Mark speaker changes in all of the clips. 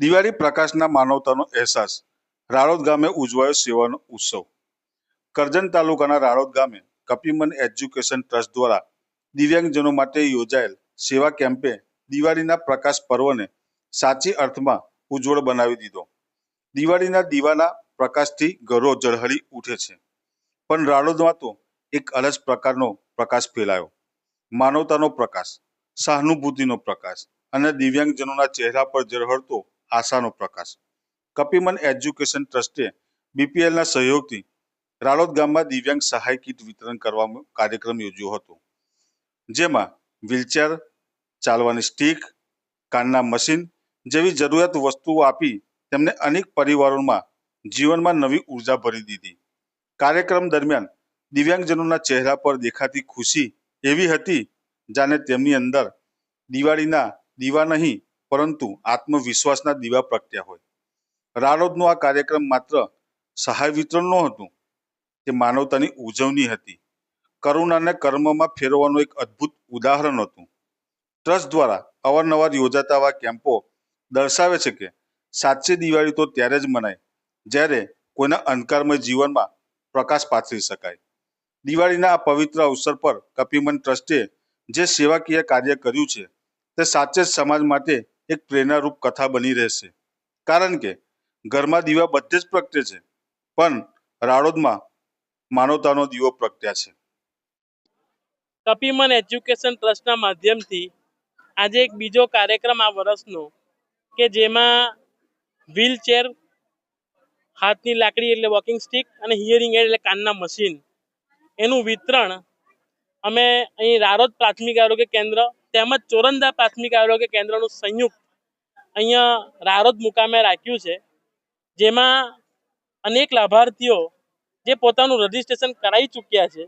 Speaker 1: દિવાળી પ્રકાશના માનવતાનો અહેસાસ. રાળોદ ગામે ઉજવાયો સેવાનો ઉત્સવ. કરજણ તાલુકાના રાળોદ ગામે કપિમન એજ્યુકેશન ટ્રસ્ટ દ્વારા દિવ્યાંગજનો માટે યોજાયેલ સેવા કેમ્પે દિવાળીના પ્રકાશ પર્વને સાચી અર્થમાં ઉજ્જવળ બનાવી દીધો. દિવાળીના દીવાના પ્રકાશથી ઘરો ઝળહળી ઉઠે છે. પણ રાળોદમાં તો એક અલગ પ્રકારનો પ્રકાશ ફેલાયો. માનવતાનો પ્રકાશ, સહાનુભૂતિનો પ્રકાશ અને દિવ્યાંગજનોના ચહેરા પર ઝળહળતો આશાનો પ્રકાશ. કપિમન એજ્યુકેશન ટ્રસ્ટે બીપીએલના સહયોગથી રાલોદ ગામમાં દિવ્યાંગ સહાય કીટ વિતરણ કરવામાં કાર્યક્રમ યોજ્યો હતો. જેમાં વ્હીલચેર ચાલવાની સ્ટીક, કાનના મશીન જેવી જરૂરિયાત વસ્તુઓ આપી તેમને અનેક પરિવારોમાં જીવનમાં નવી ઊર્જા ભરી દીધી. કાર્યક્રમ દરમિયાન દિવ્યાંગજનોના ચહેરા પર દેખાતી ખુશી એવી હતી, જાણે તેમની અંદર દિવાળીના દીવા નહીં પરંતુ આત્મવિશ્વાસના દીવા પ્રગટ્યા હોય. રારોદનો આ કાર્યક્રમ માત્ર સહાય વિતરણ હતું, તે માનવતાની ઉજવણી હતી. કરુણાને કર્મમાં ફેરવવાનું એક અદ્ભુત ઉદાહરણ હતું. ટ્રસ્ટ દ્વારા અવારનવાર યોજાતા આવા કેમ્પો દર્શાવે છે કે સાચી દિવાળી તો ત્યારે જ મનાય, જ્યારે કોઈના અંધકારમય જીવનમાં પ્રકાશ પાથરી શકાય. દિવાળીના આ પવિત્ર અવસર પર કપિમન ટ્રસ્ટે જે સેવાકીય કાર્ય કર્યું છે, તે સાચે જ સમાજ માટે એક પ્રેરણારૂપ કથા બની રહેશે. કારણ કે ઘરમાં દીવા બધે જ પ્રગટે છે, પણ રાળોદમાં માનવતાનો દીવો પ્રગટ્યા છે.
Speaker 2: કપિમન એજ્યુકેશન ટ્રસ્ટના માધ્યમથી આજે એક બીજો કાર્યક્રમ આ વર્ષનો કે જેમાં વ્હીલચેર હાથની લાકડી એટલે વોકિંગ સ્ટિક અને હિયરિંગ એડ એટલે કાનના મશીન. એનું વિતરણ અમે અહીં રારોદ પ્રાથમિક આરોગ્ય કેન્દ્ર તેમજ ચોરંદા પ્રાથમિક આરોગ્ય કેન્દ્રનું સંયુક્ત અહીંયા રારોદ મુકામે રાખ્યું છે, જેમાં અનેક લાભાર્થીઓ જે પોતાનું રજીસ્ટ્રેશન કરાવી ચૂક્યા છે,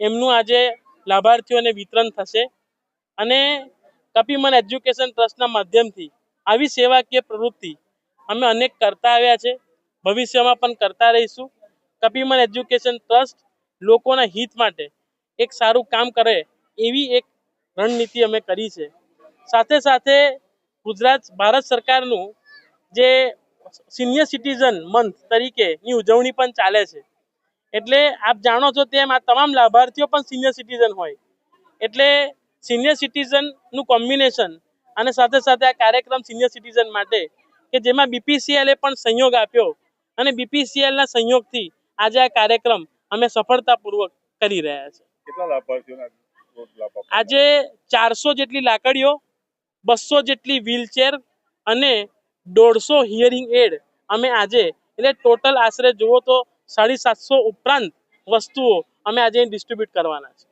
Speaker 2: એમનું આજે લાભાર્થીઓને વિતરણ થશે. અને કપિમન એજ્યુકેશન ટ્રસ્ટના માધ્યમથી આવી સેવાકીય પ્રવૃત્તિ અમે અનેક કરતા આવ્યા છે, ભવિષ્યમાં પણ કરતા રહીશું. કપિમન એજ્યુકેશન ટ્રસ્ટ લોકોના હિત માટે એક સારું કામ કરે એવી એક રણનીતિ અમે કરી છે. સાથે સાથે ગુજરાત, ભારત સરકારનું જે સિનિયર સિટીઝન મંથ તરીકેની ઉજવણી પણ ચાલે છે. એટલે આપ જાણો છો તેમ આ તમામ લાભાર્થીઓ પણ સિનિયર સિટીઝન હોય. એટલે સિનિયર સિટીઝનનું કોમ્બિનેશન અને સાથે સાથે આ કાર્યક્રમ સિનિયર સિટીઝન માટે કે જેમાં બીપીસીએલે પણ સહયોગ આપ્યો અને બીપીસીએલના સહયોગથી આજે આ કાર્યક્રમ અમે સફળતાપૂર્વક કરી રહ્યા છે.
Speaker 1: કેટલા લાભાર્થીઓને લાભ
Speaker 2: આજે ચારસો જેટલી લાકડીઓ, બસો જેટલી વ્હીલચેર અને દોઢસો હિયરિંગ એડ અમે આજે, એટલે ટોટલ આશરે જુઓ તો સાડી સાતસો ઉપરાંત વસ્તુઓ અમે આજે ડિસ્ટ્રીબ્યુટ કરવાના છે.